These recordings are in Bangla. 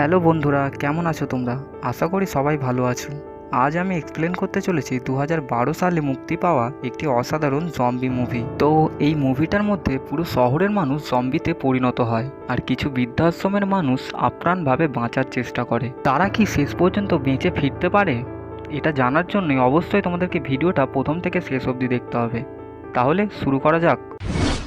হ্যালো বন্ধুরা, কেমন আছো তোমরা? আশা করি সবাই ভালো আছো। আজ আমি এক্সপ্লেন করতে চলেছি দু সালে মুক্তি পাওয়া একটি অসাধারণ জম্বি মুভি তো এই মুভিটার মধ্যে পুরো শহরের মানুষ জম্বিতে পরিণত হয়, আর কিছু বৃদ্ধাশ্রমের মানুষ আপ্রাণভাবে বাঁচার চেষ্টা করে। তারা কি শেষ পর্যন্ত বেঁচে ফিরতে পারে? এটা জানার জন্যই অবশ্যই তোমাদেরকে ভিডিওটা প্রথম থেকে শেষ অবধি দেখতে হবে। তাহলে শুরু করা যাক।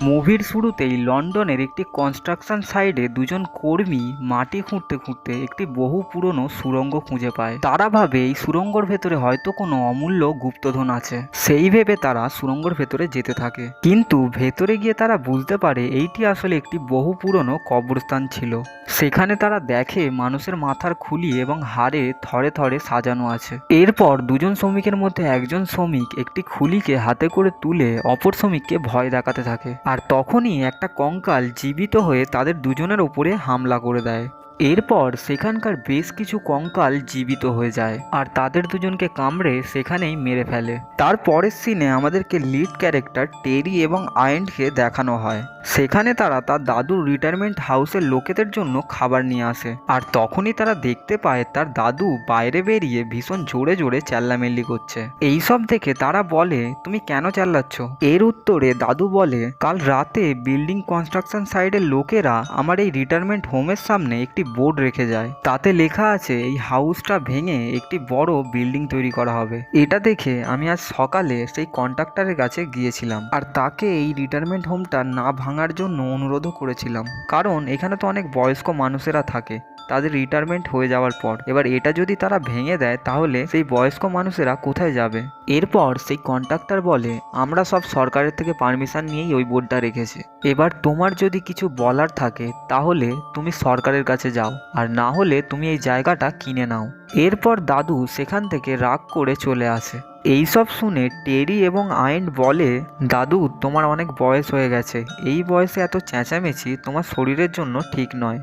মুভির শুরুতেই লন্ডনের একটি কনস্ট্রাকশন সাইডে দুজন কর্মী মাটি খুঁড়তে খুঁড়তে একটি বহু পুরনো সুড়ঙ্গ খুঁজে পায়। তারা ভাবে এই সুড়ঙ্গর ভেতরে হয়তো কোনো অমূল্য গুপ্তধন আছে। সেই ভেবে তারা সুরঙ্গর ভেতরে যেতে থাকে। কিন্তু ভেতরে গিয়ে তারা বুঝতে পারে এইটি আসলে একটি বহু পুরনো কবরস্থান ছিল। সেখানে তারা দেখে মানুষের মাথার খুলি এবং হাড়ে থরে থরে সাজানো আছে। এরপর দুজন শ্রমিকের মধ্যে একজন শ্রমিক একটি খুলিকে হাতে করে তুলে অপর শ্রমিককে ভয় দেখাতে থাকে। আর তখনই একটা কঙ্কাল জীবিত হয়ে তাদের দুজনের ওপরে হামলা করে দেয়। এরপর সেখানকার বেশ কিছু কঙ্কাল জীবিত হয়ে যায় আর তাদের দুজনকে কামড়ে সেখানেই মেরে ফেলে। তারপরের সিনে আমাদেরকে লিড ক্যারেক্টার টেরি এবং আয়েন্টকে দেখানো হয়। সেখানে তারা তার দাদুর রিটায়ারমেন্ট হাউসের লোকেদের জন্য খাবার নিয়ে আসে। আর তখনই তারা দেখতে পায় তার দাদু বাইরে বেরিয়ে ভীষণ জোরে জোরে চেল্লামেল্লি করছে। এই সব দেখে তারা বলে, তুমি কেন চেল্লাচ্ছ? এর উত্তরে দাদু বলে, কাল রাতে বিল্ডিং কনস্ট্রাকশন সাইডের লোকেরা আমার এই রিটায়ারমেন্ট হোমের সামনে একটি বোর্ড রেখে যায়। তাতে লেখা আছে, এই হাউসটা ভেঙে একটি বড় বিল্ডিং তৈরি করা হবে। এটা দেখে আমি আজ সকালে সেই কন্ট্রাক্টরের কাছে গিয়েছিলাম। আর তাকে এই রিটায়ারমেন্ট হোমটা না ভাঙার জন্য অনুরোধও করেছিলাম। কারণ এখানে তো অনেক বয়স্ক মানুষেরা থাকে। তাদের রিটায়ারমেন্ট হয়ে যাওয়ার পর। এবার এটা যদি তারা ভেঙে দেয়, তাহলে সেই বয়স্ক মানুষেরা কোথায় যাবে? এরপর সেই কন্ট্রাক্টর বলে, আমরা সব সরকারের থেকে পারমিশন নিয়েই ওই বোর্ডটা রেখেছি। এবার তোমার যদি কিছু বলার থাকে, তাহলে তুমি সরকারের কাছে যাও। আর না হলে তুমি এই জায়গাটা কিনে নাও। এরপর দাদু সেখান থেকে রাগ করে চলে আসে। এইসব শুনে টেরি এবং আইন বলে, দাদু, তোমার অনেক বয়স হয়ে গেছে। এই বয়সে এত চেঁচামেচি তোমার শরীরের জন্য ঠিক নয়।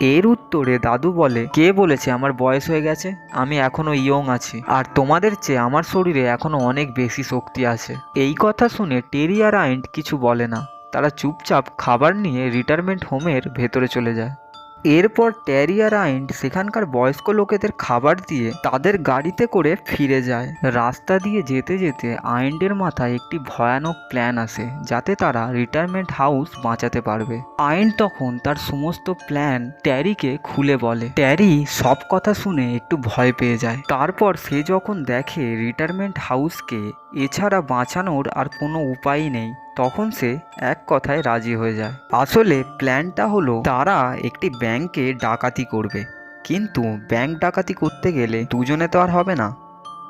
এর উত্তরে দাদু বলে, কে বলেছে আমার বয়স হয়ে গেছে? আমি এখনও ইয়ং আছি। আর তোমাদের চেয়ে আমার শরীরে এখনও অনেক বেশি শক্তি আছে এই কথা শুনে টেরি আর আইন্ট কিছু বলে না। তারা চুপচাপ খাবার নিয়ে রিটায়ারমেন্ট হোমের ভেতরে চলে যায়। এরপর ট্যারি আর আইন্ট সেখানকার বয়স্ক লোকেদের খাবার দিয়ে তাদের গাড়িতে করে ফিরে যায়। রাস্তা দিয়ে যেতে যেতে আইন্ডের মাথায় একটি ভয়ানক প্ল্যান আসে, যাতে তারা রিটায়ারমেন্ট হাউস বাঁচাতে পারবে। আইন তখন তার সমস্ত প্ল্যান ট্যারিকে খুলে বলে। ট্যারি সব কথা শুনে একটু ভয় পেয়ে যায়। তারপর সে যখন দেখে রিটায়ারমেন্ট হাউসকে এছাড়া বাঁচানোর আর কোনো উপায়ই নেই। তখন সে এক কথায় রাজি হয়ে যায়। আসলে প্ল্যানটা হলো, তারা একটি ব্যাংকে ডাকাতি করবে। কিন্তু ব্যাংক ডাকাতি করতে গেলে দুজনে তো আর হবে না।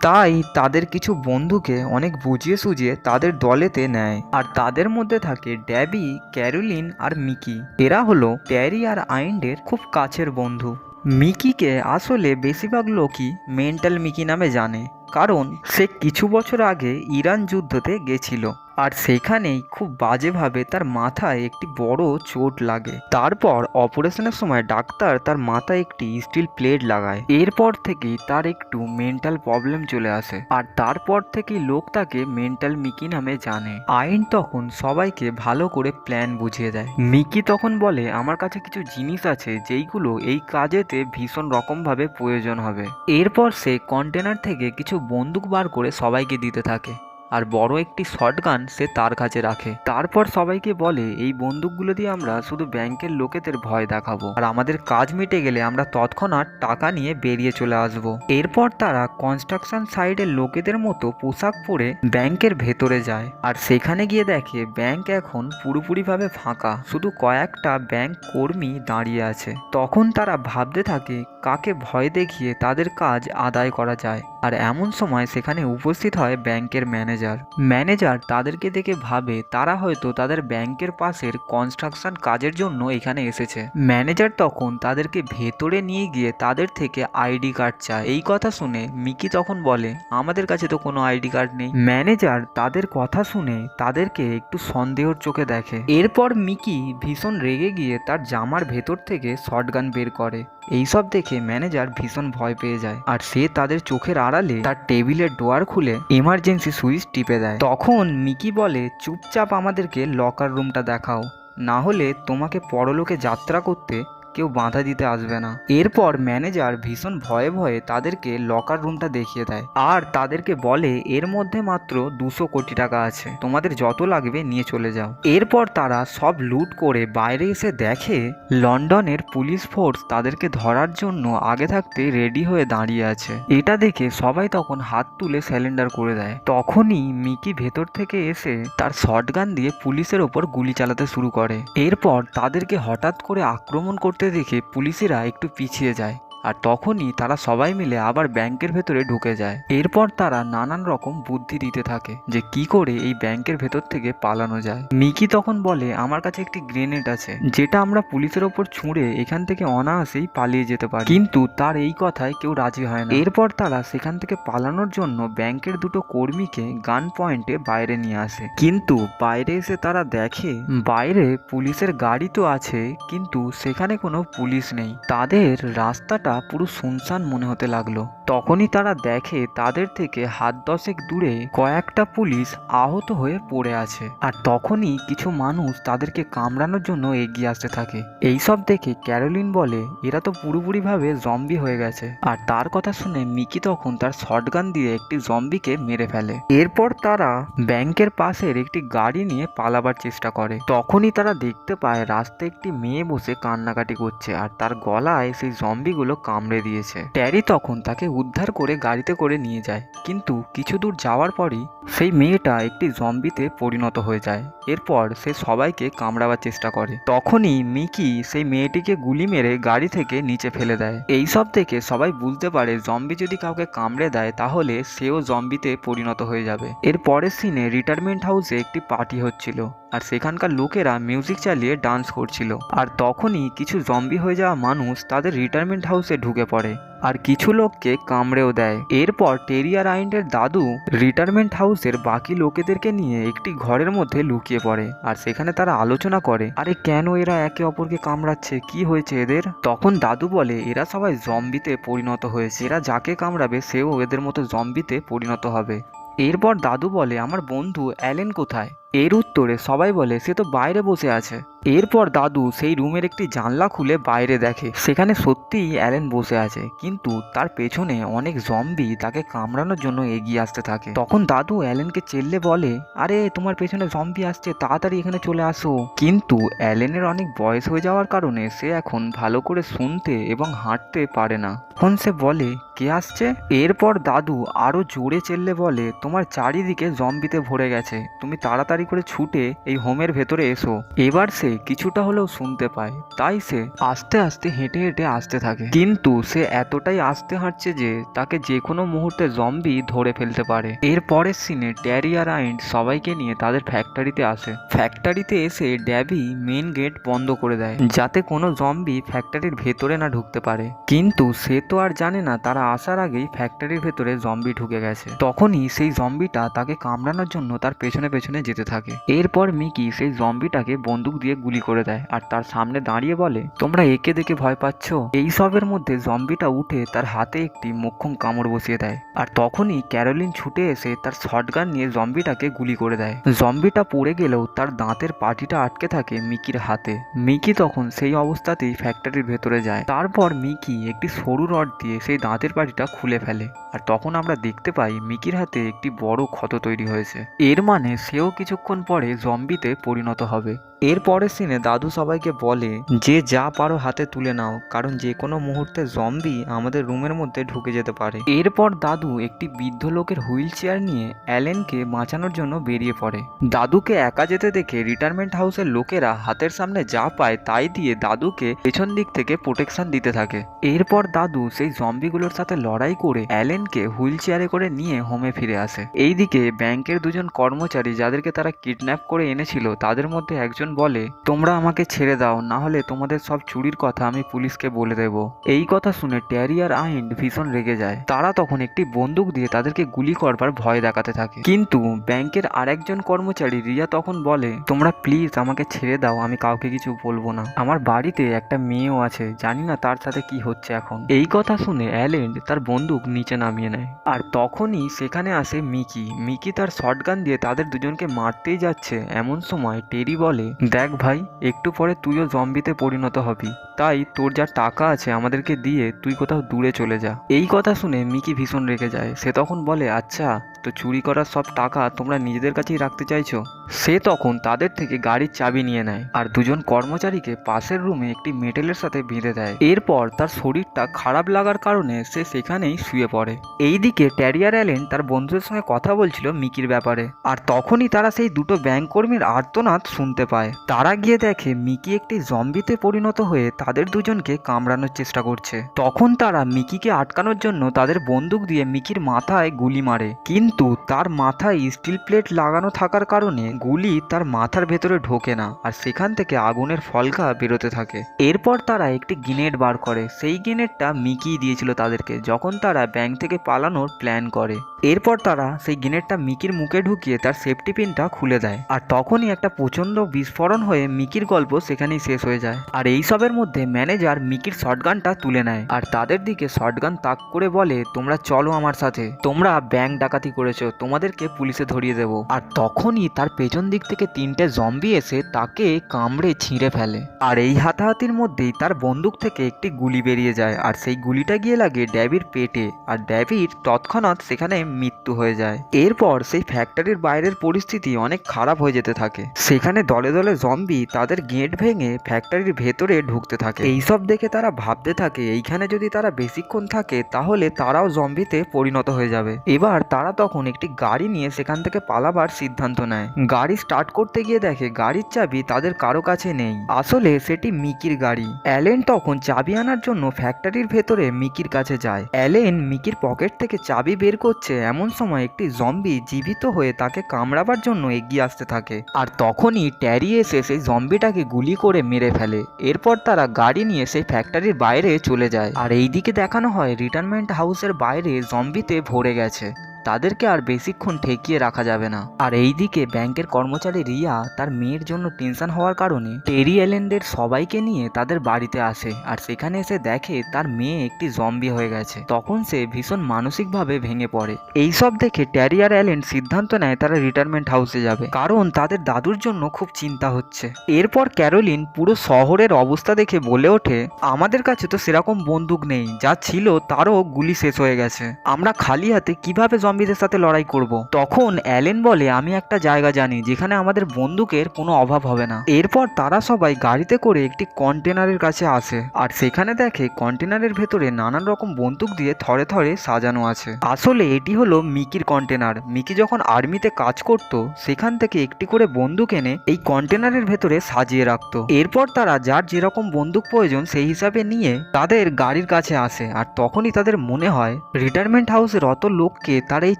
তাই তাদের কিছু বন্ধুকে অনেক বুঝিয়ে সুঝিয়ে তাদের দলেতে নেয়। আর তাদের মধ্যে থাকে ড্যাবি, ক্যারোলিন আর মিকি। এরা হলো ট্যারি আর আইন্ডের খুব কাছের বন্ধু। মিকিকে আসলে বেশিরভাগ লোকই মেন্টাল মিকি নামে জানে, কারণ সে কিছু বছর আগে ইরান যুদ্ধতে গেছিল। আর সেখানেই খুব বাজেভাবে তার মাথায় একটি বড় চোট লাগে। তারপর অপারেশনের সময় ডাক্তার তার মাথায় একটি স্টিল প্লেট লাগায়। এরপর থেকেই তার একটু মেন্টাল প্রবলেম চলে আসে আর তারপর থেকেই লোক তাকে মেন্টাল মিকি নামে জানে। আইন তখন সবাইকে ভালো করে প্ল্যান বুঝিয়ে দেয়। মিকি তখন বলে, আমার কাছে কিছু জিনিস আছে যেইগুলো এই কাজেতে ভীষণ রকমভাবে প্রয়োজন হবে। এরপর সে কন্টেনার থেকে কিছু বন্দুক বার করে সবাইকে দিতে থাকে। আর বড় একটি শটগান সে তার কাছে রাখে। তারপর সবাইকে বলে, এই বন্দুকগুলো দিয়ে আমরা শুধু ব্যাংকের লোকেদের ভয় দেখাবো। আর আমাদের কাজ মিটে গেলে আমরা তৎক্ষণাৎ টাকা নিয়ে বেরিয়ে চলে আসব। এরপর তারা কনস্ট্রাকশন সাইডের লোকেদের মতো পোশাক পরে ব্যাংকের ভেতরে যায়। আর সেখানে গিয়ে দেখে, ব্যাংক এখন পুরোপুরিভাবে ফাঁকা। শুধু কয়েকটা ব্যাংক কর্মী দাঁড়িয়ে আছে। তখন তারা ভাবতে থাকে, কাকে ভয় দেখিয়ে তাদের কাজ আদায় করা যায়? আর এমন সময় সেখানে উপস্থিত হয় ব্যাংকের ম্যানেজার। ম্যানেজার তাদেরকে দেখে ভাবে তারা হয়তো তাদের ব্যাংকের পাশের কনস্ট্রাকশন কাজের জন্য এখানে এসেছে। ম্যানেজার তখন তাদেরকে ভেতরে নিয়ে গিয়ে তাদের থেকে আইডি কার্ড চায়। এই কথা শুনে মিকি তখন বলে, আমাদের কাছে তো কোনো আইডি কার্ড নেই। ম্যানেজার তাদের কথা শুনে তাদেরকে একটু সন্দেহর চোখে দেখে। এরপর মিকি ভীষণ রেগে গিয়ে তার জামার ভেতর থেকে শটগান বের করে। এইসব দেখে ম্যানেজার ভীষণ ভয় পেয়ে যায়। আর সে তাদের চোখের আড়ালে তার টেবিলের ডোয়ার খুলে এমার্জেন্সি সুইচ টিপে দেয়। তখন মিকি বলে, চুপচাপ আমাদেরকে লকার রুমটা দেখাও। না হলে তোমাকে পরলোকে যাত্রা করতে কেউ বাধা দিতে আসবে না। এরপর ম্যানেজার ভীষণ ভয়ে ভয়ে তাদেরকে লকার রুমটা দেখিয়ে দেয়। আর তাদেরকে বলে, এর মধ্যে মাত্র দুশো কোটি টাকা আছে। তোমাদের যত লাগবে নিয়ে চলে যাও। এরপর তারা সব লুট করে বাইরে এসে দেখে, লন্ডনের পুলিশ ফোর্স তাদেরকে ধরার জন্য আগে থাকতে রেডি হয়ে দাঁড়িয়ে আছে। এটা দেখে সবাই তখন হাত তুলে স্যালেন্ডার করে দেয়। তখনই মিকি ভেতর থেকে এসে তার শটগান দিয়ে পুলিশের ওপর গুলি চালাতে শুরু করে। এরপর তাদেরকে হঠাৎ করে আক্রমণ করতে দেখে পুলিশেরা একটু পিছিয়ে যায়। আর তখনই তারা সবাই মিলে আবার ব্যাংকের ভেতরে ঢুকে যায়। এরপর তারা নানান রকম বুদ্ধি দিতে থাকে যে কি করে এই ব্যাংকের ভেতর থেকে পালানো যায়। মিকি তখন বলে, আমার কাছে একটি গ্রেনেড আছে, যেটা আমরা পুলিশের ওপর ছুঁড়ে এখান থেকে অনায়াসেই পালিয়ে যেতে পারি। কিন্তু তার এই কথায় কেউ রাজি হয় না। এরপর তারা সেখান থেকে পালানোর জন্য ব্যাংকের দুটো কর্মীকে গান পয়েন্টে বাইরে নিয়ে আসে। কিন্তু বাইরে এসে তারা দেখে, বাইরে পুলিশের গাড়ি তো আছে, কিন্তু সেখানে কোনো পুলিশ নেই। তাদের রাস্তাটা পুরো শুনশান মনে হতে লাগল। তখনই তারা দেখে তাদের থেকে হাত দশেক দূরে কয়েকটা পুলিশ আহত হয়ে পড়ে আছে। আর তখনই কিছু মানুষ তাদেরকে কামড়ানোর জন্য এগিয়ে আসতে থাকে। এইসব দেখে ক্যারোলিন বলে, এরা তো পুরোপুরিভাবে জম্বি হয়ে গেছে। আর তার কথা শুনে মিকি তখন তার শটগান দিয়ে একটি জম্বিকে মেরে ফেলে। এরপর তারা ব্যাংকের পাশের একটি গাড়ি নিয়ে পালাবার চেষ্টা করে। তখনই তারা দেখতে পায় রাস্তায় একটি মেয়ে বসে কান্নাকাটি করছে। আর তার গলায় সেই জম্বিগুলো কামড়ে দিয়েছে। ট্যারি তখন তাকে উদ্ধার করে গাড়িতে করে নিয়ে যায়। কিন্তু কিছু দূর যাওয়ার পরই সেই মেয়েটা একটি জম্বিতে পরিণত হয়ে যায়। এরপর সে সবাইকে কামড়াবার চেষ্টা করে। তখনই মিকি সেই মেয়েটিকে গুলি মেরে গাড়ি থেকে নিচে ফেলে দেয়। এই সব থেকে সবাই বুঝতে পারে জম্বি যদি কাউকে কামড়ে দেয়, তাহলে সেও জম্বিতে পরিণত হয়ে যাবে। এর পরের সিনে রিটায়ারমেন্ট হাউসে একটি পার্টি হচ্ছিল আর সেখানকার লোকেরা মিউজিক চালিয়ে ডান্স করছিল। আর তখনই কিছু জম্বি হয়ে যাওয়া মানুষ তাদের রিটায়ারমেন্ট হাউসে ঢুকে পড়ে। আর কিছু লোককে কামড়েও দেয়। এরপর টেরিয়ার আইন্ডের দাদু রিটায়ারমেন্ট হাউসের বাকি লোকেদেরকে নিয়ে একটি ঘরের মধ্যে লুকিয়ে পড়ে আর সেখানে তারা আলোচনা করে, আরে কেন এরা একে অপরকে কামড়াচ্ছে? কি হয়েছে এদের? তখন দাদু বলে, এরা সবাই জম্বিতে পরিণত হয়েছে। এরা যাকে কামড়াবে সেও এদের মতো জম্বিতে পরিণত হবে। এরপর দাদু বলে, আমার বন্ধু অ্যালেন কোথায়? এর উত্তরে সবাই বলে, সে তো বাইরে বসে আছে। এরপর দাদু সেই রুমের একটি জানলা খুলে বাইরে দেখে, সেখানে সত্যিই অ্যালেন বসে আছে, কিন্তু তার পেছনে অনেক জম্বি তাকে কামড়ানোর জন্য এগিয়ে আসতে থাকে। তখন দাদু অ্যালেনকে চেল্লে বলে, আরে, তোমার পেছনে জম্বি আসছে, তাড়াতাড়ি এখানে চলে আসো। কিন্তু অ্যালেনের অনেক বয়স হয়ে যাওয়ার কারণে সে এখন ভালো করে শুনতে এবং হাঁটতে পারে না। তখন সে বলে, কে আসছে? এরপর দাদু আরও জোরে চেল্লে বলে, তোমার চারিদিকে জম্বিতে ভরে গেছে, তুমি তাড়াতাড়ি করে ছুটে এই হোমের ভেতরে এসো। এবার সে কিছুটা হলেও শুনতে পায়, তাই সে আস্তে আস্তে হেঁটে হেঁটে আসতে থাকে। কিন্তু সে এতটাই আস্তে হাঁটছে যে তাকে যে কোনো মুহূর্তে জম্বি ধরে ফেলতে পারে। এর পরের সিনে ট্যারি আর আইন্ড সবাইকে নিয়ে তাদের ফ্যাক্টরিতে আসে। ফ্যাক্টরিতে এসে ড্যাবি মেন গেট বন্ধ করে দেয়, যাতে কোনো জম্বি ফ্যাক্টরির ভেতরে না ঢুকতে পারে। কিন্তু সে তো আর জানে না, তারা আসার আগেই ফ্যাক্টরির ভেতরে জম্বি ঢুকে গেছে। তখনই সেই জম্বিটা তাকে কামড়ানোর জন্য তার পেছনে পেছনে যেতে থাকে। এরপর মিকি সেই জম্বিটাকে বন্দুক দিয়ে গুলি করে দেয় আর তার সামনে দাঁড়িয়ে বলে, তোমরা একে দেখে ভয় পাচ্ছ? এই সবের মধ্যে জম্বিটা উঠে তার হাতে একটি মোক্ষম কামড় বসিয়ে দেয় আর তখনই ক্যারোলিন ছুটে এসে তার শটগান নিয়ে জম্বিটাকে গুলি করে দেয়। জম্বিটা পড়ে গেলেও তার দাঁতের পাটিটা আটকে থাকে মিকির হাতে। মিকি তখন সেই অবস্থাতেই ফ্যাক্টরির ভেতরে যায়। তারপর মিকি একটি সরু রড দিয়ে সেই দাঁতের পাটিটা খুলে ফেলে আর তখন আমরা দেখতে পাই মিকির হাতে একটি বড় ক্ষত তৈরি হয়েছে। এর মানে সেও কিছুক্ষণ পরে জম্বিতে পরিণত হবে। এর পরের সিনে দাদু সবাইকে বলে, যে যা পারো হাতে তুলে নাও, কারণ যে কোনো মুহূর্তে জম্বি আমাদের রুমের মধ্যে ঢুকে যেতে পারে। এরপর দাদু একটি বৃদ্ধ লোকের হুইল চেয়ার নিয়ে অ্যালেনকে বাঁচানোর জন্য বেরিয়ে পড়ে। দাদুকে একা যেতে দেখে রিটায়ারমেন্ট হাউসের লোকেরা হাতের সামনে যা পায় তাই দিয়ে দাদুকে পেছন দিক থেকে প্রোটেকশন দিতে থাকে। এরপর দাদু সেই জম্বিগুলোর সাথে লড়াই করে অ্যালেনকে হুইল চেয়ারে করে নিয়ে হোমে ফিরে আসে। এইদিকে ব্যাংকের দুজন কর্মচারী যাদেরকে তারা কিডন্যাপ করে এনেছিল, তাদের মধ্যে একজন বলে, তোমরা আমাকে ছেড়ে দাও না হলে তোমাদের সব চুরির কথা আমি পুলিশকে বলে দেব। এই কথা শুনে ট্যারি আর আইন্ড ভীষণ রেগে যায়। তারা তখন একটি বন্দুক দিয়ে তাদেরকে গুলি করবার ভয় দেখাতে থাকে। কিন্তু ব্যাংকের আরেকজন কর্মচারী রিয়া তখন বলে, তোমরা প্লিজ আমাকে ছেড়ে দাও, আমি কাউকে কিছু বলব না। আমার বাড়িতে একটা মেয়েও আছে, জানি না তার সাথে কি হচ্ছে এখন। এই কথা শুনে অ্যালেন্ড তার বন্দুক নিচে নামিয়ে নেয়। আর তখনই সেখানে আসে মিকি। মিকি তার শটগান দিয়ে তাদের দুজনকে মারতেই যাচ্ছে। এমন সময় টেরি বলে দেখ ভাই, একটু পরে তুইও জম্বিতে পরিণত হবি। তাই তোর যা টাকা আছে আমাদেরকে দিয়ে তুই কোথাও দূরে চলে যা। এই কথা শুনে মিকি ভীষণ রেগে যায়। সে তখন বলে আচ্ছা তো চুরি করার সব টাকা তোমরা নিজেদের কাছেই রাখতে চাইছো? সে তখন তাদের থেকে গাড়ির চাবি নিয়ে নেয় আর দুজন কর্মচারীকে পাশের রুমে একটি মেটেলের সাথে বেঁধে দেয়। এরপর তার শরীরটা খারাপ লাগার কারণে সে সেখানেই শুয়ে পড়ে। এইদিকে ট্যারিয়ার অ্যালেন তার বন্ধুদের সঙ্গে কথা বলছিল মিকির ব্যাপারে। আর তখনই তারা সেই দুটো ব্যাংক কর্মীর আর্তনাদ শুনতে পায়। তারা গিয়ে দেখে মিকি একটি জম্বিতে পরিণত হয়ে তাদের দুজনকে কামড়ানোর চেষ্টা করছে। তখন তারা মিকিকে আটকানোর জন্য তাদের বন্দুক দিয়ে মিকির মাথায় গুলি মারে। কিন্তু তার মাথায় স্টিল প্লেট লাগানো থাকার কারণে গুলি তার মাথার ভেতরে ঢোকে না আর সেখান থেকে আগুনের ফলকা বেরোতে থাকে। এরপর তারা একটি গ্রেনেড বার করে। সেই গ্রেনেডটা মিকি দিয়েছিল তাদেরকে, যখন তারা ব্যাংক থেকে পালানোর প্ল্যান করে। এরপর তারা সেই গ্রেনেডটা মিকির মুখে ঢুকিয়ে তার সেফটি পিনটা খুলে দেয়। আর তখনই একটা প্রচণ্ড বিস্ফোরণ হয়ে মিকির গল্প সেখানেই শেষ হয়ে যায়। আর এই সবের মধ্যে ম্যানেজার মিকির শটগানটা তুলে নেয়। আর তাদের দিকে শটগান তাক করে বলে, তোমরা চলো আমার সাথে। তোমরা ব্যাংক ডাকাতি করেছ। তোমাদেরকে পুলিশে ধরিয়ে দেবো। আর তখনই তার পেছন দিক থেকে তিনটে জম্বি এসে তাকে কামড়ে ছিঁড়ে ফেলে। আর এই হাতাহাতির মধ্যেই তার বন্দুক থেকে একটি গুলি বেরিয়ে যায়। আর সেই গুলিটা গিয়ে লাগে ড্যাবির পেটে। আর ড্যাবির তৎক্ষণাৎ সেখানে মৃত্যু হয়ে যায়। এরপর সেই ফ্যাক্টরির বাইরের পরিস্থিতি অনেক খারাপ হয়ে যেতে থাকে। সেখানে দলে দলে জম্বি তাদের গেট ভেঙে ফ্যাক্টরির ভেতরে ঢুকতে থাকে। এইসব দেখে তারা ভাবতে থাকে, এইখানে যদি তারা বেশিক্ষণ থাকে, তাহলে তারাও জম্বিতে পরিণত হয়ে যাবে। এবার তারা তখন একটি গাড়ি নিয়ে সেখান থেকে পালাবার সিদ্ধান্ত নেয়। গাড়ি স্টার্ট করতে গিয়ে দেখে গাড়ির চাবি তাদের কারও কাছে নেই। আসলে সেটি মিকির গাড়ি। অ্যালেন তখন চাবি আনার জন্য ফ্যাক্টরির ভেতরে মিকির কাছে যায়। অ্যালেন মিকির পকেট থেকে চাবি বের করছে, এমন সময় একটি জম্বি জীবিত হয়ে তাকে কামড়াবার জন্য এগিয়ে আসতে থাকে। আর তখনই ট্যারি এসে সেই জম্বিটাকে গুলি করে মেরে ফেলে। এরপর তারা গাড়ি নিয়ে সেই ফ্যাক্টরির বাইরে চলে যায়। আর এইদিকে দেখানো হয় রিটায়ারমেন্ট হাউসের বাইরে জম্বিতে ভরে গেছে। তাদেরকে আর বেশিক্ষণ ঠেকিয়ে রাখা যাবে না। আর এইদিকে ব্যাংকের কর্মচারী রিয়া তার মেয়ের জন্য টেনশন হওয়ার কারণে টেরি এলেন্ডের সবাইকে নিয়ে তাদের বাড়িতে আসে আর সেখানে এসে দেখে তার মেয়ে একটি জম্বি হয়ে গেছে। তখন সে ভীষণ মানসিকভাবে ভেঙে পড়ে। এইসব দেখে ট্যারি আর অ্যালেন সিদ্ধান্ত নেয় তারা রিটায়ারমেন্ট হাউসে যাবে। কারণ তাদের দাদুর জন্য খুব চিন্তা হচ্ছে। এরপর ক্যারোলিন পুরো শহরের অবস্থা দেখে বলে ওঠে, আমাদের কাছে তো সেরকম বন্দুক নেই। যা ছিল তারও গুলি শেষ হয়ে গেছে। আমরা খালি হাতে কীভাবে জম্বিদের সাথে লড়াই করব। তখন অ্যালেন বলে, আমি একটা জায়গা জানি, যেখানে আমাদের বন্দুকের কোনো অভাব হবে না। এরপর তারা সবাই গাড়িতে করে একটি কন্টেনারের কাছে আসে, আর সেখানে দেখে কন্টেনারের ভেতরে নানান রকম বন্দুক দিয়ে থরে থরে সাজানো আছে। আসলে এটি হলো মিকির কন্টেনার। মিকি যখন আর্মিতে কাজ করত, সেখান থেকে একটি করে বন্দুক এনে এই কন্টেনারের ভেতরে সাজিয়ে রাখত। এরপর তারা যার যেরকম বন্দুক প্রয়োজন, সেই হিসাবে নিয়ে তাদের গাড়ির কাছে আসে, আর তখনই তাদের মনে হয়, রিটায়ারমেন্ট হাউসের অত লোককে তারা এই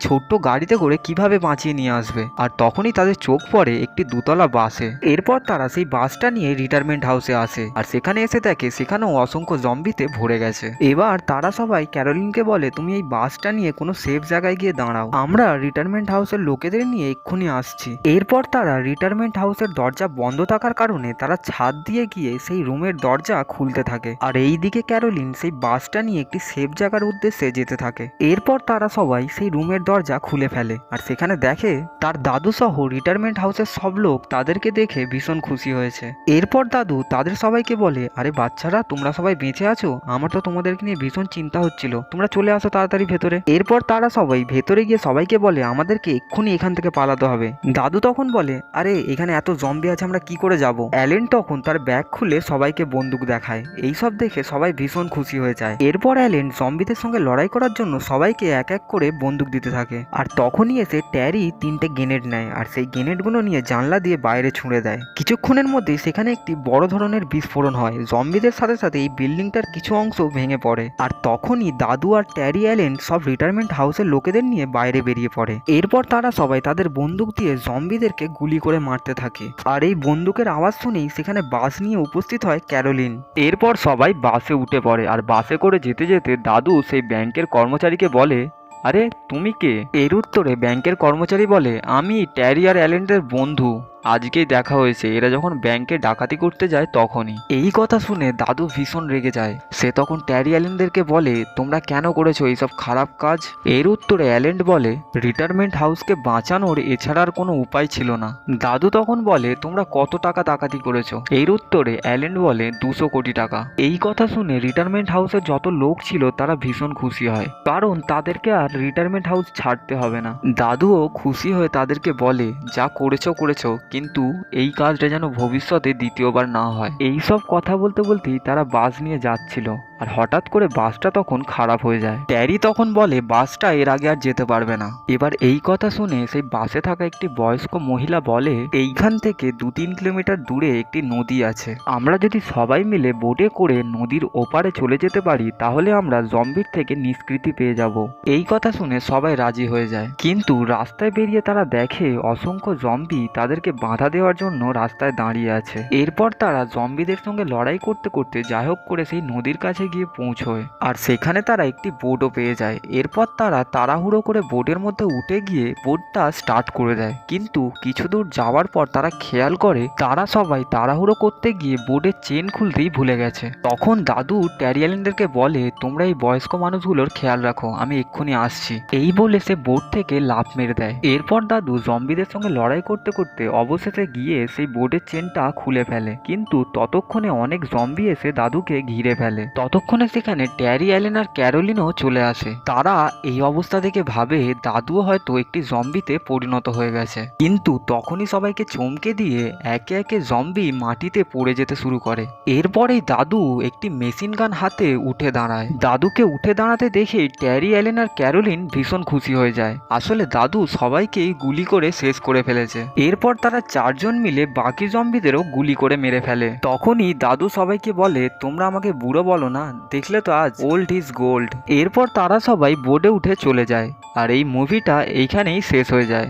ছোট্ট গাড়িতে করে কীভাবে বাঁচিয়ে নিয়ে আসবে? আর তখনই তাদের চোখ পড়ে একটি দুতলা বাসে। এরপর তারা সেই বাসটা নিয়ে রিটায়ারমেন্ট হাউসে আসে। আর সেখানে এসে দেখে সেখানেও অসংখ্য জম্বিতে ভরে গেছে। এবার তারা সবাই ক্যারোলিনকে বলে, তুমি এই বাসটা নিয়ে কোনো সেফ জায়গায় গিয়ে দাঁড়াও। আমরা রিটায়ারমেন্ট হাউসের লোকেদের নিয়ে এক্ষুনি আসছি। এরপর তারা রিটায়ারমেন্ট হাউসের দরজা বন্ধ থাকার কারণে তারা ছাদ দিয়ে গিয়ে সেই রুমের দরজা খুলতে থাকে। আর এই দিকে ক্যারোলিন সেই বাসটা নিয়ে একটি সেফ জায়গার উদ্দেশ্যে যেতে থাকে। এরপর তারা সবাই সেই রুমের দরজা খুলে ফেলে আর সেখানে দেখে তার দাদু সহ রিটায়ারমেন্ট হাউসের সব লোক তাদেরকে দেখে ভীষণ খুশি হয়েছে। এরপর দাদু তাদের সবাইকে বলে, আরে বাচ্চারা, তোমরা সবাই বেঁচে আছো? আমার তো তোমাদেরকে নিয়ে ভীষণ চিন্তা হচ্ছিল। তোমরা চলে আসো তাড়াতাড়ি ভেতরে। এরপর তারা সবাই ভেতরে গিয়ে সবাইকে বলে, আমাদেরকে এক্ষুনি এখান থেকে পালাতে হবে। দাদু তখন বলে, আরে, এখানে এত জম্বি আছে, আমরা কি করে যাব? অ্যালেন তখন তার ব্যাগ খুলে সবাইকে বন্দুক দেখায়। এইসব দেখে সবাই ভীষণ খুশি হয়ে যায়। এরপর অ্যালেন জম্বিদের সঙ্গে লড়াই করার জন্য সবাইকে এক এক করে বন্দুক দিতে থাকে। আর তখনই এসে ট্যারি তিনটে গ্রেনেড নেয় আর সেই গ্রেনেডগুলো নিয়ে জানলা দিয়ে বাইরে ছুঁড়ে দেয়। কিছুক্ষণের মধ্যে সেখানে একটি বড় ধরনের বিস্ফোরণ হয়। জম্বিদের সাথে সাথে এই বিল্ডিংটার কিছু অংশ ভেঙে পড়ে। আর তখনই দাদু আর ট্যারি অ্যালেন সব রিটায়ারমেন্ট হাউসের লোকেদের নিয়ে বাইরে বেরিয়ে পড়ে। এরপর তারা সবাই তাদের বন্দুক দিয়ে জম্বিদেরকে গুলি করে মারতে থাকে। আর এই বন্দুকের আওয়াজ শুনেই সেখানে বাস নিয়ে উপস্থিত হয় ক্যারোলিন। এরপর সবাই বাসে উঠে পড়ে। আর বাসে করে যেতে যেতে দাদু সেই ব্যাংকের কর্মচারীকে বলে আরে তুমি কে? এর উত্তরে ব্যাংকের কর্মচারী বলে আমি ট্যারিয়ার অ্যালেন্ডের বন্ধু। আজকেই দেখা হয়েছে। এরা যখন ব্যাংকে ডাকাতি করতে যায় তখনই। এই কথা শুনে দাদু ভীষণ রেগে যায়। সে তখন ট্যারি অ্যালেন্ডদেরকে বলে, তোমরা কেন করেছ এইসব খারাপ কাজ? এর উত্তরে অ্যালেন্ড বলে, রিটায়ারমেন্ট হাউসকে বাঁচানোর এছাড়া আর কোনো উপায় ছিল না। দাদু তখন বলে, তোমরা কত টাকা ডাকাতি করেছ? এর উত্তরে অ্যালেন্ড বলে, দুশো কোটি টাকা। এই কথা শুনে রিটায়ারমেন্ট হাউসের যত লোক ছিল তারা ভীষণ খুশি হয়, কারণ তাদেরকে আর রিটায়ারমেন্ট হাউস ছাড়তে হবে না। দাদুও খুশি হয়ে তাদেরকে বলে, যা করেছ করেছ। কিন্তু এই কাজটা যেন ভবিষ্যতে দ্বিতীয়বার না হয়। এই সব কথা বলতে বলতেই তারা বাস নিয়ে যাচ্ছিল আর হঠাৎ করে বাসটা তখন খারাপ হয়ে যায়। ট্যারি তখন বলে, বাসটা এর আগে আর যেতে পারবে না। এবার এই কথা শুনে সেই বাসে থাকা একটি বয়স্ক মহিলা বলে, এইখান থেকে দু তিন কিলোমিটার দূরে একটি নদী আছে। আমরা যদি সবাই মিলে বোটে করে নদীর ওপারে চলে যেতে পারি, তাহলে আমরা জম্বির থেকে নিষ্কৃতি পেয়ে যাব। এই কথা শুনে সবাই রাজি হয়ে যায়। কিন্তু রাস্তায় বেরিয়ে তারা দেখে অসংখ্য জম্বি তাদেরকে বাধা দেওয়ার জন্য রাস্তায় দাঁড়িয়ে আছে। এরপর তারা জম্বিদের সঙ্গে লড়াই করতে করতে যাই হোক করে সেই নদীর কাছে গিয়ে পৌঁছয়। আর সেখানে তারা একটি বোটও পেয়ে যায়। এরপর তারা তাড়াহুড়ো করে বোটের মধ্যে উঠে গিয়ে বোটটা স্টার্ট করে দেয়। কিন্তু কিছু দূর যাওয়ার পর তারা খেয়াল করে, তারা সবাই তাড়াহুড়ো করতে গিয়ে বোটের চেন খুলতেই ভুলে গেছে। তখন দাদু ট্যারিয়ালিনদেরকে বলে, তোমরা এই বয়স্ক মানুষগুলোর খেয়াল রাখো, আমি এক্ষুনি আসছি। এই বলে সে বোট থেকে লাফ মেরে দেয়। এরপর দাদু জম্বিদের সঙ্গে লড়াই করতে করতে অবশেষে গিয়ে সেই বোর্ডের চেনটা খুলে ফেলে। কিন্তু ততক্ষণে অনেক জম্বি এসে দাদুকে ঘিরে ফেলে। ততক্ষণে সেখানে ট্যারি অ্যালেন আর ক্যারোলিনও চলে আসে। তারা এই অবস্থা দেখে ভাবে দাদুও হয়তো একটি জম্বিতে পরিণত হয়ে গেছে। কিন্তু তখনই সবাইকে চমকে দিয়ে একে একে জম্বি মাটিতে পড়ে যেতে শুরু করে। এরপরেই দাদু একটি মেশিন গান হাতে উঠে দাঁড়ায়। দাদুকে উঠে দাঁড়াতে দেখে ট্যারি অ্যালেন আর ক্যারোলিন ভীষণ খুশি হয়ে যায়। আসলে দাদু সবাইকেই গুলি করে শেষ করে ফেলেছে। এরপর তারা চারজন মিলে বাকি জম্বিদেরও গুলি করে মেরে ফেলে। তখনই দাদু সবাইকে বলে, তোমরা আমাকে বুড়ো বলো না, দেখলে তো আজ ওল্ড ইজ গোল্ড এরপর তারা সবাই বোর্ডে উঠে চলে যায়, আর এই মুভিটা এইখানেই শেষ হয়ে যায়।